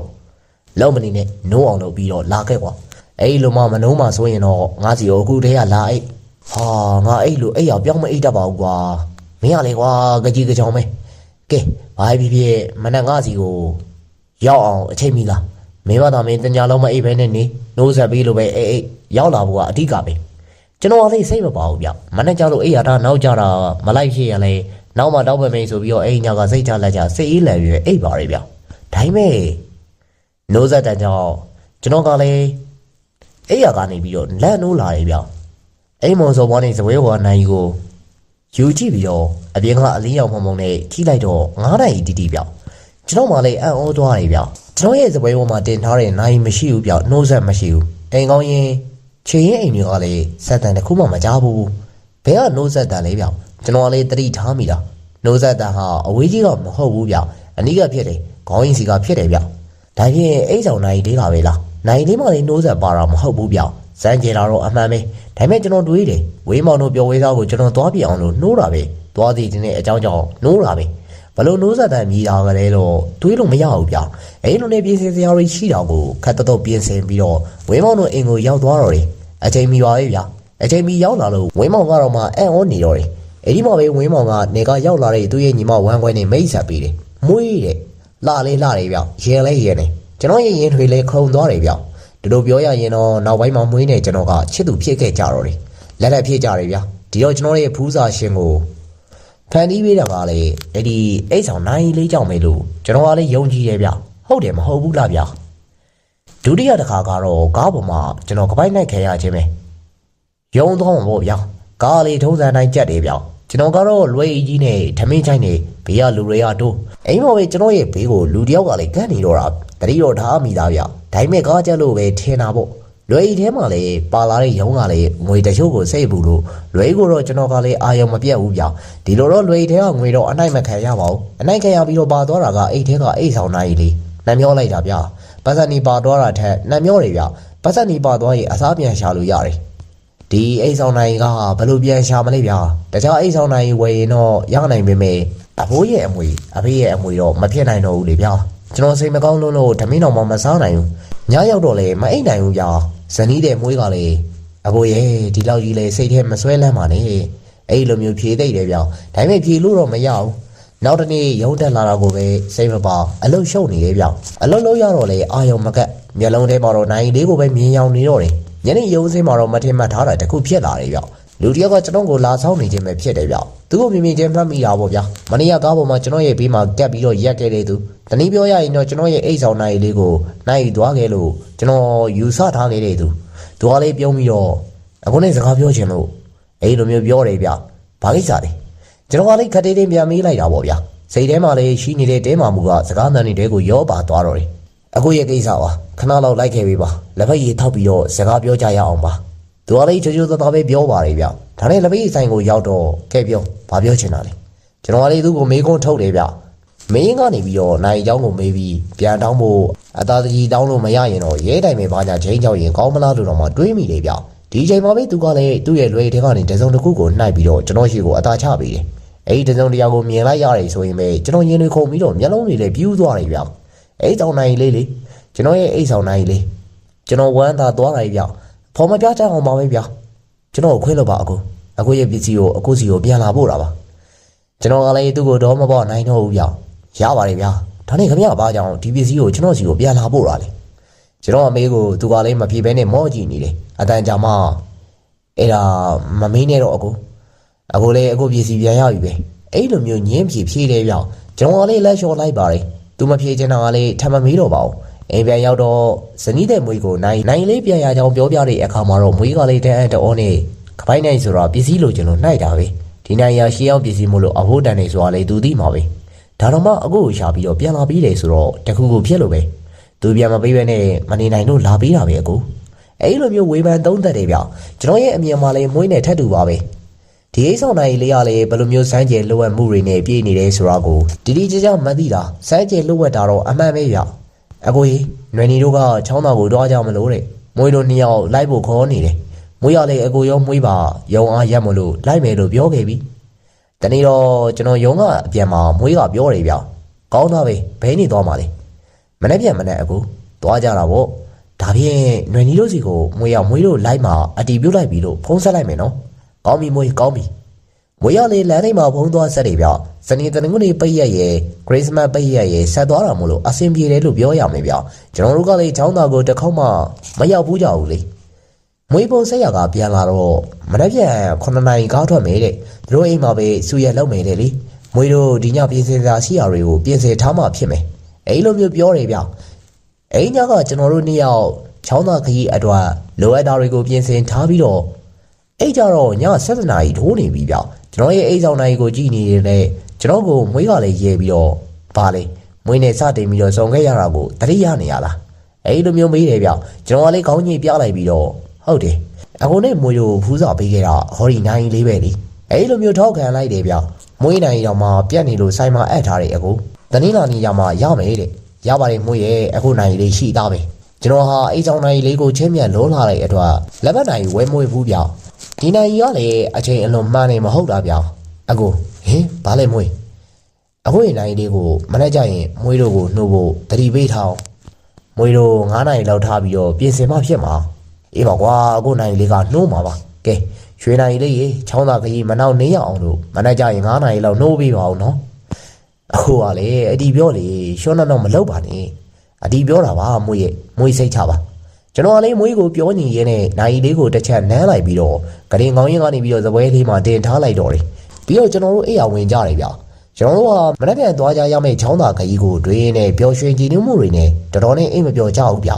လောက်မနေနဲ့နိုးအောင်လုပ်ပြီးတော့လာခဲ့ကွာအဲ့ဒီလိုမှမနိုးမှဆိုရင်တော့ငါစီကိုအခုတည်းကလာအိတ်ဟာငါအဲ့လိုအဲ့ရပြောင်းမအိတ်တတ်ပါဘူးကွာမင်းကလေကွာကြကြီးကြောင်ပဲကဲဘာဖြစ်ဖြစ်မနက်ငါစီကိုရောက်အောင်အချိန်မီလားမင်းမသာမင်းတညာလုံးမအိတ်ပဲနဲ့နေနိုးဆက်ပြီးလို့ပဲအေးအေးရောက်လာဖို့ကအဓိကပဲကျွန်တော်ကလေစိတ်မပါဘူးဗျမနက်ကြလို့အိတ်ရတာနောက်ကြတာမလိုက်ဖြစ်ရလဲ နောက်မှတောက်ပမိန်ဆိုပြီးတော့အိမ်ညာကစိတ်ချလက်ချစိတ်အေးလည်ပြီးအိတ်ပါရဗျဒါပေမဲ့နိုးဆက်တန်ကြောင့်ကျွန်တော်ကလည်းအဲ့ရကနေပြီးတော့လက်နိုးလာတယ်ဗျအိမ်မော်စော်ဘွားနေဇပွဲဘွားနိုင်ကိုယူကြည့်ပြီးတော့အပြင်ကအလေးရောက်မှုံမှုံနဲ့ထိလိုက်တော့9နိုင်တီတီဗျကျွန်တော်မှလည်းအံ့ဩသွားတယ်ဗျကျွန်တော်ရဲ့ဇပွဲဘွားမှာတင်ထားတဲ့နိုင်မရှိဘူးဗျနိုးဆက်မရှိဘူးအိမ်ကောင်းရင်ချေရင်အိမ်တွေကလည်းဆက်တန်တစ်ခုမှမကြားဘူးဘယ်ကနိုးဆက်တန်လဲဗျ ကျွန်တော်ကလည်းတတိထားမိတာနိုးဆက်တန်ဟာအဝေးကြီးကမဟုတ်ဘူးဗျအနီးကဖြစ်တယ်ခေါင်းရင်းစီကဖြစ်တယ်ဗျဒါဖြင့်အိတ်ဆောင်နိုင်လေးကပဲလားနိုင်လေးမှလည်းနိုးဆက်ပါတာမဟုတ်ဘူးပြောင်းစမ်းကြတာတော့အမှန်ပဲဒါပေမဲ့ကျွန်တော်တွေးတယ်ဝေးမောင်တို့ပြောဝေးသားကိုကျွန်တော်သွားပြအောင်လို့နှိုးတာပဲသွားစီတင်တဲ့အကြောင်းကြောင့်နှိုးတာပဲဘလို့နိုးဆက်တန်မြည်တာကလေးတော့တွေးလို့မရဘူးပြောင်းအဲ့လိုနဲ့ပြင်ဆင်စရာတွေရှိတာကိုခက်တော့တော့ပြင်ဆင်ပြီးတော့ဝေးမောင်တို့အိမ်ကိုရောက်သွားတော့တယ်အချိန်မီပါပဲဗျာအချိန်မီရောက်လာလို့ဝင်းမောင်ကတော့မှအံ့ဩနေတော့တယ် အဲ့ဒီမှာပဲဝင်းမောင်ကနေကရောက်လာတဲ့သူ့ရဲ့ညီမဝမ်းခွဲနဲ့မိတ်ဆက်ပေးတယ်မွေးတယ်လှလေးလှလေးဗျရင်လဲရင်နေကျွန်တော်ရဲ့ရင်ထွေလဲခုံသွားတယ်ဗျဒီလိုပြောရရင်တော့နောက်ပိုင်းမှာမွေးနေကျွန်တော်ကချစ်သူဖြစ်ခဲ့ကြတော့တယ်လက်လက်ဖြစ်ကြတယ်ဗျဒီတော့ကျွန်တော်ရဲ့ဖူးစာရှင်ကိုဖန်တီးပေးတာကလေအဲ့ဒီအိတ်ဆောင်နိုင်လေးကြောင့်ပဲလို့ကျွန်တော်ကလည်းယုံကြည်တယ်ဗျဟုတ်တယ်မဟုတ်ဘူးလားဗျဒုတိယတစ်ခါကတော့ကားပေါ်မှာကျွန်တော်ကပိုက်နိုင်ခဲ့ရခြင်းပဲယုံသွားမှာပေါ့ဗျာကားလေးထုံးစံတိုင်းကြက်တယ်ဗျာ ကျွန်တော်ကတော့လွယ်ကြီးနဲ့ဓမင်းချိုင်းနဲ့ဘေးကလူတွေကတိုးအိမ်မှာပဲကျွန်တော်ရဲ့ဘေးကိုလူတယောက်ကလည်းကန့်နေတော့တာတတိတော့ထားမိသားဗျာဒါပေမဲ့ကားကြက်လို့ပဲထင်တာပေါ့လွယ်ကြီးထဲမှာလည်းပါလာတဲ့ရုံးကလည်းငွေတချို့ကိုစိတ်ဘူးလို့လွယ်ကြီးကိုတော့ကျွန်တော်ကလည်းအာရုံမပြတ်ဘူးဗျာဒီလိုတော့လွယ်ကြီးထဲကငွေတော့အနိုင်မခံရပါဘူးအနိုင်ခံရပြီးတော့ပါသွားတာကအိတ်ထဲကအိတ်ဆောင်နိုင်လေးနှံမျောလိုက်တာဗျာပတ်စံနီပါသွားတာထက်နှံမျောတယ်ဗျာပတ်စံနီပါသွားရင်အစားပြန်ရှာလို့ရတယ် ဒီအိတ်ဆောင်နိုင်ကဘယ်လိုပြန်ရှာမလဲဗျာတခြားအိတ်ဆောင်နိုင်ဝယ်ရင်တော့ရနိုင်ပေမဲ့အဖိုးရဲ့အမွေအဖေရဲ့အမွေတော့မဖြစ်နိုင်တော့ဘူးလေဗျာကျွန်တော်စိတ်မကောင်းလို့လို့ဓမင်းတော်မှမစားနိုင်ဘူးညရောက်တော့လေမအိတ်နိုင်ဘူးဗျာဇနီးတဲ့မွေးကလေအဖိုးရဲ့ဒီလောက်ကြီးလေစိတ်ထဲမဆွဲလန်းပါနဲ့အဲ့လိုမျိုးဖြေသိတယ်ဗျာဒါပေမဲ့ဖြေလို့တော့မရဘူးနောက်တနေ့ရုံးတက်လာတာကိုပဲစိတ်မပါအလုတ်ရှုပ်နေတယ်ဗျအလုတ်လုံးရတော့လေအာယုံမကက်မျက်လုံးထဲမှာတော့နိုင်လေးကိုပဲမြင်ရောင်နေတော့တယ် ညနေရုံးစင်းမှာတော့မထင်မှတ်ထားတာတခုဖြစ်လာတယ်ဗျလူတယောက်ကကျွန်တော်ကိုလာဆောင်နေခြင်းပဲဖြစ်တယ်ဗျသူ့ကိုမြင်မြင်ချင်းမှတ်မိတာပေါ့ဗျာမနေ့ကကားပေါ်မှာကျွန်တော်ရဲ့ဘေးမှာကက်ပြီးတော့ရက်ခဲ့တဲ့သူတနည်းပြောရရင်တော့ကျွန်တော်ရဲ့အိတ်ဆောင်နိုင်လေးကိုနိုင်ယူသွားခဲ့လို့ကျွန်တော်ယူဆထားခဲ့တဲ့သူသူကလေးပြုံးပြီးတော့အခုနေ့စကားပြောချင်လို့အဲ့လိုမျိုးပြောတယ်ဗျဘာကိစ္စလဲကျွန်တော်ကလေးခက်တေးတေးပြန်မေးလိုက်တာပေါ့ဗျာစိတ်ထဲမှာလည်းရှိနေတဲ့တဲမာမှုကစကားတန်တွေကိုရောပါသွားတော့တယ်အခုရဲ့ကိစ္စပါ ခဏလောက်လိုက်ခဲ့ပြီပါလက်ဖက်ရည်ထောက်ပြီးတော့စကားပြောကြရအောင်ပါသူကလည်းချိုချိုသားသားပဲပြောပါတယ်ဗျဒါနဲ့လက်ဖက်ရည်ဆိုင်ကိုရောက်တော့ကဲပြောဘာပြောချင်တာလဲကျွန်တော်ကလည်းသူ့ကိုမေးခွန်းထုတ်တယ်ဗျမင်းကနေပြီးတော့နိုင်เจ้าကိုမေးပြီးပြန်တောင်းဖို့အသာတကြီးတောင်းလို့မရရင်တော့ရဲတိုင်ပဲဘာညာချင်းကြောက်ရင်ကောင်းမလားလို့တော့မှတွေးမိတယ်ဗျဒီချိန်မှာပဲသူကလည်းသူ့ရဲ့လွယ်ထဲကနေတစုံတစ်ခုကိုနှိုက်ပြီးတော့ကျွန်တော်ရှိကိုအသာချပေးတယ်အဲ့ဒီတစုံတရားကိုမြင်လိုက်ရတယ်ဆိုရင်ပဲကျွန်တော်ရင်တွေခုန်ပြီးတော့မျက်လုံးတွေလည်းပြူးသွားတယ်ဗျအဲ့ဆောင်နိုင်လေးလေ ကျွန်တော်ရဲ့အိတ်ဆောင်နိုင်လေးကျွန်တော်ဝမ်းသာသွားတယ်ဗျဖော်မပြချအောင်ပါပဲဗျကျွန်တော်ကိုခွင့်လို့ပါအခုအခုရဲ့ပစ္စည်းကိုအခုစီကိုပြန်လာဖို့တာပါကျွန်တော်ကလည်းသူ့ကိုတော့မပေါ့နိုင်တော့ဘူးဗျရပါတယ်ဗျဒါနဲ့ခင်ဗျာဘာကြောင့်ဒီပစ္စည်းကိုကျွန်တော်စီကိုပြန်လာဖို့တာလဲကျွန်တော်အမေကိုသူကလည်းမပြေဘဲနဲ့မော့ကြည့်နေတယ်အတန်ကြာမှအဲ့ဒါမမင်းနဲ့တော့အခုအခုလေအခုပစ္စည်းပြန်ရပြီပဲအဲ့လိုမျိုးညင်းဖြေဖြေတယ်ဗျကျွန်တော်ကလည်းလက်လျှော့လိုက်ပါတယ်သူမဖြေချင်တာကလည်းထပ်မမေးတော့ပါဘူး အိမ်ပြန်ရောက်တော့ဇနီးတဲ့မွေးကိုနိုင်နိုင်လေးပြန်ရကြောင်းပြောပြတဲ့အခါမှာတော့မွေးကလေးတန်းအန်တော်နဲ့ခပိုင်နိုင်ဆိုတော့ပစ္စည်းလိုချင်လို့နှိုက်တာပဲဒီနိုင်ရရှေးရောက်ပစ္စည်းမို့လို့အဖို့တန်နေဆိုတာလေသူသိမှာပဲဒါတော့မှအခုကိုရှာပြီးတော့ပြန်လာပြီးတယ်ဆိုတော့တခုခုဖြစ်လို့ပဲသူပြန်မပေးဘဲနဲ့မနေနိုင်လို့လာပေးတာပဲအကိုအဲ့လိုမျိုးဝေဖန်သုံးသက်တယ်ဗျကျွန်တော်ရဲ့အမြင်မှာလေမွေးနဲ့ထက်တူပါပဲဒီအိဆောင်နိုင်လေးကလည်းဘယ်လိုမျိုးစမ်းကြဲလိုအပ်မှုတွေနဲ့ပြည့်နေတယ်ဆိုတာကိုတိတိကျကျမသိတာစမ်းကြဲလိုအပ်တာတော့အမှန်ပဲဗျ အကိုကြီးနွယ်နီတို့ကချောင်းတော်ကိုတွားကြမလို့တဲ့မွေးတို့နှစ်ယောက်လိုက်ဖို့ခေါ်နေတယ်မွေးရလေအကိုရောမွေးပါယုံအားရက်မလို့လိုက်မယ်လို့ပြောခဲ့ပြီတနေ့တော့ကျွန်တော်ယုံကအပြန်မှာမွေးကပြောတယ်ဗျကောင်းသားပဲဘဲနေသွားပါလေမနေ့ပြန်မနေ့အကိုသွားကြတာပေါ့ဒါဖြင့်နွယ်နီတို့စီကိုမွေးရမွေးတို့လိုက်မှာအတီးပြုတ်လိုက်ပြီလို့ဖုံးဆက်လိုက်မယ်နော်ကောင်းပြီမွေးကောင်းပြီ မွေရလေလမ်းထိပ်မှာဖုံးသွားဆက်တယ်ဗျစနေတနင်္ဂနွေပိတ်ရက်ရဲ့ခရစ်စမတ်ပိတ်ရက်ရဲ့ဆက်သွားတာမို့လို့အဆင်ပြေတယ်လို့ပြောရမယ်ဗျကျွန်တော်တို့ကလေချောင်းသားကိုတစ်ခေါက်မှမရောက်ဘူးကြဘူးလေမွေပုံဆက်ရကပြန်လာတော့မနေ့ပြန်9နိုင်ကားထွက်မယ်တဲ့သူတို့အိမ်မှာပဲစူရလောက်မယ်တဲ့လေမွေတို့ဒီညပြင်ဆင်စာရှိရာတွေကိုပြင်ဆင်ထားမှဖြစ်မယ်အဲ့လိုမျိုးပြောတယ်ဗျအိမ်ညကကျွန်တော်တို့နှစ်ယောက်ချောင်းသားခကြီးအတွက်လိုအပ်တာတွေကိုပြင်ဆင်ထားပြီးတော့အဲ့ကြတော့ည7နာရီထိုးနေပြီဗျ ကျွန်တော်ရဲ့အိမ်ဆောင်နိုင်ကိုကြည့်နေတယ်လေကျွန်တော်ကိုမွေးကလည်းရဲပြီးတော့ဗာလေမွေးနဲ့စတင်ပြီးတော့စုံခဲ့ရတာကိုတတိယနေရလားအဲ့လိုမျိုးမေးတယ်ဗျကျွန်တော်ကလည်းခေါင်းကြီးပြလိုက်ပြီးတော့ဟုတ်တယ်အခုနဲ့မွေးကိုဖူးစာပေးခဲ့တာဟောဒီနိုင်လေးပဲလေအဲ့လိုမျိုးထောက်ခံလိုက်တယ်ဗျမွေးနိုင်တော့မှပြက်နေလို့ဆိုင်မှာအပ်ထားတယ်အခုတနင်္လာနေ့ညမှာရမယ်တဲ့ရပါတယ်မွေးရဲ့အခုနိုင်လေးရှိသားပဲကျွန်တော်ဟာအိမ်ဆောင်နိုင်လေးကိုချင်းမြတ်လုံးလာတဲ့အတွက်လက်ပတ်နိုင်ဝဲမွေးဘူးဗျ ဒီနိုင်ကြီးကလည်းအချိန်အလွန်မှန်နေမဟုတ်တာဗျာအကိုဟင်ဘာလဲမွေးအခုရင်နိုင်လေးကိုမနေ့ကျရင်မွေးတို့ကိုနှုတ်ဖို့တတိပေးထားအောင်မွေးတို့9နိုင်လောက်ထားပြီးတော့ပြင်ဆင်မှဖြစ်မှာအေးပါကွာအခုနိုင်လေးကနှိုးမှာပါကဲရွှေနိုင်လေးရေချောင်းသာခကြီးမနောက်နေရအောင်လို့မနေ့ကျရင်9နိုင်လောက်နှိုးပေးပါအောင်နော်အခုကလေအဒီပြောလေရှောင်းတော့မလုပ်ပါနဲ့အဒီပြောတာပါမွေးရဲ့မွေးစိတ်ချပါ ကျွန်တော်ကလေးမွေးကိုပြောညီရဲနဲ့နိုင်လေးကိုတစ်ချက်နမ်းလိုက်ပြီးတော့ကရင်ကောင်းရင်ကနေပြီးတော့ဇပွဲလေးမှာတင်ထားလိုက်တော့တယ်ပြီးတော့ကျွန်တော်တို့အိယာဝင်ကြတယ်ဗျကျွန်တော်တို့ကမနေ့ပြန်သွားကြရမယ့်ချောင်းသာခကြီးကိုတွင်းနဲ့ပျော်ရွှင်ကြည်နူးမှုတွေနဲ့တော်တော်နဲ့အိမ်မပျော်ကြဘူးဗျ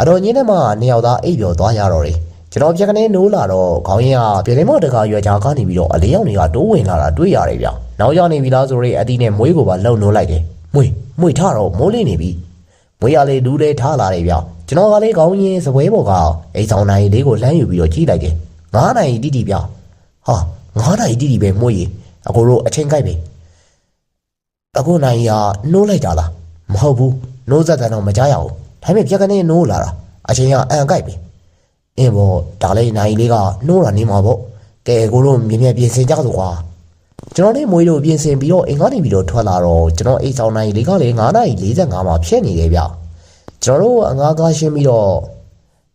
အတော်ကြီးနဲ့မှနှစ်ယောက်သားအိပ်ပျော်သွားကြတော့တယ်ကျွန်တော်ပြက်ကနေနိုးလာတော့ခေါင်းရင်ကပြည်လေးမော်တကာရွက်ချာကနေပြီးတော့အလေးယောက်တွေကတိုးဝင်လာတာတွေ့ရတယ်ဗျနောက်ရောက်နေပြီလားဆိုတော့အတီးနဲ့မွေးကိုပါလှုပ်နိုးလိုက်တယ်မွေးမွေးထတော့မိုးလေးနေပြီမွေးရလေးဒူးလေးထားလာတယ်ဗျ ကျွန်တော်ကလေးကောင်းရင်စပွဲပေါ်ကအိမ်ဆောင်နိုင်လေးကိုလှမ်းယူပြီးတော့ကြည့်လိုက်တယ်9နိုင်တိတိဗျဟာ9နိုင်တိတိပဲမွေးရအကိုတို့အချိန်ကြိုက်ပဲအခုနိုင်ရနိုးလိုက်တာလားမဟုတ်ဘူးနိုးစက်တယ်တော့မကြားရဘူးဒါပေမဲ့ပြက်ကနေနိုးလာတာအချိန်ကအန်ကြိုက်ပဲအင်းဘောဒါလေးနိုင်လေးကနိုးတာနေမှာပေါ့ကဲကိုတို့မြင်မြင်ပြင်ဆင်ကြဆိုကွာကျွန်တော်လေးမွေးလို့ပြင်ဆင်ပြီးတော့အိမ်ကနေပြီးတော့ထွက်လာတော့ကျွန်တော်အိမ်ဆောင်နိုင်လေးကလည်း9နိုင်45မှာဖြစ်နေတယ်ဗျ ကျွန်တော်တို့အငားကားရှင်းပြီးတော့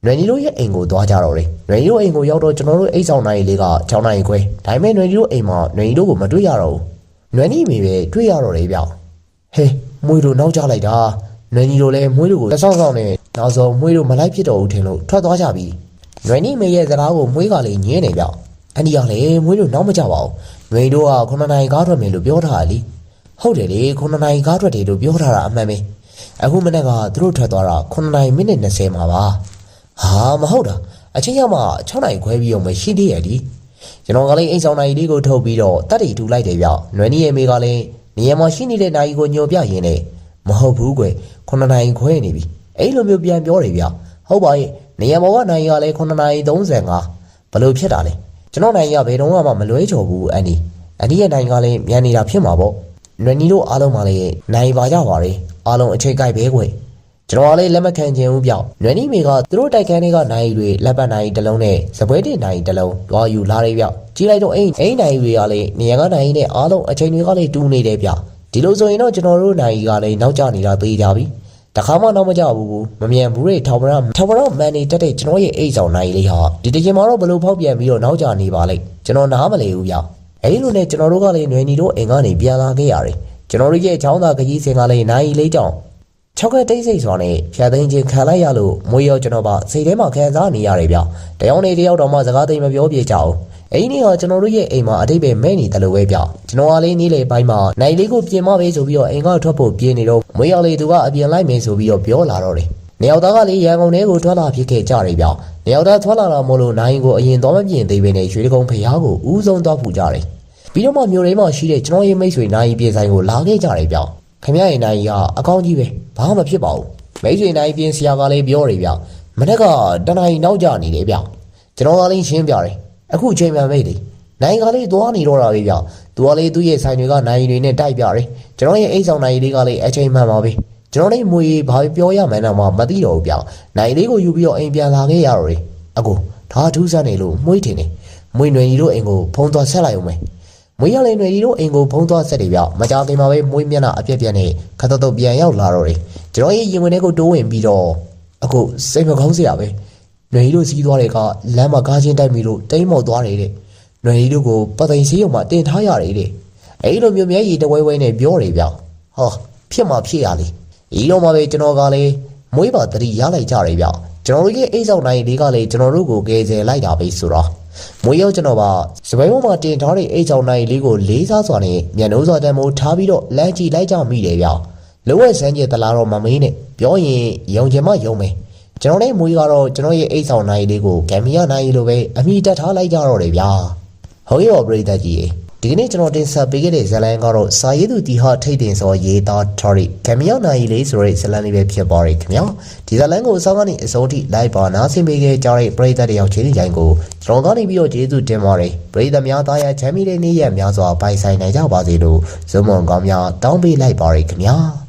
နွယ်နီတို့ရဲ့အိမ်ကိုသွားကြတော့တယ်နွယ်နီတို့အိမ်ကိုရောက်တော့ကျွန်တော်တို့အိမ်ဆောင်နိုင်လေးက6နိုင်ခွဲဒါပေမဲ့နွယ်နီတို့အိမ်မှာနွယ်နီတို့ကိုမတွေ့ရတော့ဘူးနွယ်နီမိပဲတွေ့ရတော့တယ်ဗျဟဲမွေးတို့နောက်ကျလိုက်တာနွယ်နီတို့လည်းမွေးတို့ကိုလက်ဆောင်ဆောင်နေနောက်ဆုံးမွေးတို့မလိုက်ဖြစ်တော့ဘူးထင်လို့ထွက်သွားကြပြီနွယ်နီမေရဲ့စကားကိုမွေးကလည်းညင်းနေဗျအန်ဒီကလည်းမွေးတို့နောက်မကြပါဘူးနွယ်တို့ကခုနှစ်နိုင်ကားထွက်မယ်လို့ပြောထားတာလीဟုတ်တယ်လေခုနှစ်နိုင်ကားထွက်တယ်လို့ပြောထားတာအမှန်ပဲ အခုမနေ့ကသူတို့ထွက်သွားတာ9နိုင်မိနစ်20မှာပါဟာမဟုတ်တာအချင်းရောက်မှ6နိုင်ခွဲပြီးအောင်မရှိသေးရဒီကျွန်တော်ကလည်းအိမ်ဆောင်နိုင်လေးကိုထုတ်ပြီးတော့တက်တီထူလိုက်တယ်ဗျနွယ်နီရဲ့မိကလည်းနေရာမှာရှိနေတဲ့နိုင်ကိုညိုပြရင်းနဲ့မဟုတ်ဘူးကွယ်9နိုင်ခွဲနေပြီအဲ့လိုမျိုးပြန်ပြောတယ်ဗျဟုတ်ပါရဲ့နေရာမောကနိုင်ကလည်း9နိုင်35ဘလို့ဖြစ်တာလဲကျွန်တော်နိုင်ကဘယ်တော့မှမလွဲချော်ဘူးအန်ဒီအန်ဒီရဲ့နိုင်ကလည်းမြန်နေတာဖြစ်မှာပေါ့ နွယ်နီတို့အားလုံးပါလေနိုင်ပါကြပါလေအားလုံးအချိန်ကြိုက်ပဲကွယ်ကျွန်တော်ကလည်းလက်မခံခြင်းဦးပြောက်နွယ်နီမေကသူတို့တိုက်ခန်းတွေကနိုင်တွေလက်ပတ်နိုင်တစ်လုံးနဲ့စပွဲတင်နိုင်တစ်လုံးတွားယူလာတယ်ပြောက်ကြည့်လိုက်တော့အိမ်အိမ်နိုင်တွေကလည်းနေရာကနိုင်နဲ့အားလုံးအချိန်တွေကလည်းတူနေတယ်ပြောက်ဒီလိုဆိုရင်တော့ကျွန်တော်တို့နိုင်ကလည်းနောက်ကျနေတာသိကြပြီတခါမှနောက်မကြဘူးဘူးမမြန်ဘူးတဲ့ထောင်ပရထောင်ပရမန်နေတက်တဲ့ကျွန်တော်ရဲ့အိတ်ဆောင်နိုင်လေးဟာဒီတချိန်မှာတော့ဘလို့ဖောက်ပြန်ပြီးတော့နောက်ကျနေပါလိမ့်ကျွန်တော်နားမလည်ဘူးပြောက် အဲဒီလိုနဲ့ကျွန်တော်တို့ကလည်းနွယ်နီတို့အိမ်ကနေပြန်လာခဲ့ရတယ်ကျွန်တော်တို့ရဲ့ချောင်းသာခကြီးစင်ကလည်းနိုင်လေးတောင်၆ခက်တိတ်ဆိတ်စွာနဲ့ဖြတ်သိမ်းခြင်းခံလိုက်ရလို့မွေရောကျွန်တော်ပါစိတ်ထဲမှာခံစားနေရတယ်ဗျတယောက်နဲ့တယောက်တော့မှစကားသိမ်းမပြောပြကြအောင်အိမ်នេះကကျွန်တော်တို့ရဲ့အိမ်မှာအတိတ်ပဲမဲ့နေတယ်လို့ပဲဗျကျွန်တော်ကလေးနေ့လေပိုင်းမှာနိုင်လေးကိုပြင်မပေးဆိုပြီးတော့အိမ်ကထွက်ဖို့ပြေးနေတော့မွေရောလေးသူကအပြင်လိုက်မယ်ဆိုပြီးတော့ပြောလာတော့တယ် နေရောက်သားကလေးရန်ကုန်ထဲကိုထွက်လာဖြစ်ခဲ့ကြတယ်ဗျနေရောက်သားထွက်လာတာမို့လို့နိုင်ကိုအရင်တော့မပြင်သေးဘဲနဲ့ရွှေတကုံဖျားကိုဦးဆုံးတော့ဖူကြတယ်ပြီးတော့မှမြို့ထဲမှာရှိတဲ့ကျွန်တော်ရဲ့မိတ်ဆွေနိုင်ပြေဆိုင်ကိုလာခဲ့ကြတယ်ဗျခမရရဲ့နိုင်ကအကောင်းကြီးပဲဘာမှမဖြစ်ပါဘူးမိတ်ဆွေနိုင်ပြင်ဆရာကလည်းပြောတယ်ဗျမနေ့ကတနင်္လာရီနောက်ကျနေတယ်ဗျကျွန်တော်ကလည်းရှင်းပြတယ်အခုအချိန်မှမိတ်လေနိုင်ကလေးသွားနေတော့တာပဲဗျသူကလေးသူ့ရဲ့ဆိုင်တွေကနိုင်တွေနဲ့တိုက်ပြတယ်ကျွန်တော်ရဲ့အိတ်ဆောင်နိုင်လေးကလည်းအချိန်မှန်ပါပဲ ကျွန်တော်တို့မွေဘာပြောရမှန်းတော့မသိတော့ဘူးဗျနိုင်လေးကိုယူပြီးတော့အိမ်ပြန်လာခဲ့ရတော့လေအကိုဒါထူးဆန်းနေလို့မွေထင်နေမွေနွယ်ကြီးတို့အိမ်ကိုဖုံးသွားဆက်လိုက်အောင်မယ်မွေရလင်တွေကြီးတို့အိမ်ကိုဖုံးသွားဆက်တယ်ဗျမကြခင်မှာပဲမွေမျက်နှာအပြက်ပြက်နဲ့ခတ်တုတ်ပြန်ရောက်လာတော့တယ်ကျွန်တော်ရဲ့ရင်ဝင်ထဲကိုတိုးဝင်ပြီးတော့အခုစိတ်မကောင်းစရာပဲနွေကြီးတို့စီးသွားတဲ့ကလမ်းမှာကားချင်းတိုက်ပြီးလို့တိမ်မောက်သွားတယ်တဲ့နွေကြီးတို့ကိုပသိမ်စေးရုံမှာတင်ထားရတယ်တဲ့အဲ့လိုမျိုးမျက်ရည်တဝဲဝဲနဲ့ပြောတယ်ဗျဟောဖြစ်မှာဖြစ်ရလေ ဒီတော့မှပဲကျွန်တော်ကလည်းမွေးပါတတိရလိုက်ကြတယ်ဗျကျွန်တော်တို့ရဲ့အိတ်ဆောင်နိုင်လေးကလည်းကျွန်တော်တို့ကိုကယ်ဆယ်လိုက်တာပဲဆိုတော့မွေရောက်ကျွန်တော်ပါစပယ်ပေါ်မှာတင်ထားတဲ့အိတ်ချောင်းနိုင်လေးကိုလေးစားစွာနဲ့မျက်နှာစွာတမ်းမိုးထားပြီးတော့လမ်းကြည့်လိုက်ကြမိတယ်ဗျ။လောဝဲစမ်းကျက်တလားတော့မမင်းနဲ့ပြောရင်ယုံချင်မှယုံမယ်။ကျွန်တော်နဲ့မွေကတော့ကျွန်တော်ရဲ့အိတ်ဆောင်နိုင်လေးကိုကံမီယာနိုင်လိုပဲအမိတက်ထားလိုက်ကြတော့တယ်ဗျာ။ဟုတ်ရောပရိသတ်ကြီးရေ ဒီကနေ့ကျွန်တော်တင်ဆက်ပေးခဲ့တဲ့ဇာတ်လမ်းကတော့စာရေးသူတီဟာထိတ်တင်စောရေးသားထားတဲ့ကံမီယာနိုင်လေးဆိုတဲ့ဇာတ်လမ်းလေးပဲဖြစ်ပါရယ်ခင်ဗျာ။ဒီဇာတ်လမ်းကိုအစောကနေအဆုံးထိလိုက်ပါနားဆင်ပေးခဲ့ကြတဲ့ပရိသတ်တယောက်ချင်းကြိုင်ကိုကျွန်တော်ကနေပြီးတော့ကျေးဇူးတင်ပါတယ်ပရိသတ်များသားရချမ်းမြေတဲ့နေ့ရက်များစွာပိုင်ဆိုင်နိုင်ကြပါစေလို့ဇုံမွန်ကောင်းများတောင်းပေးလိုက်ပါရယ်ခင်ဗျာ။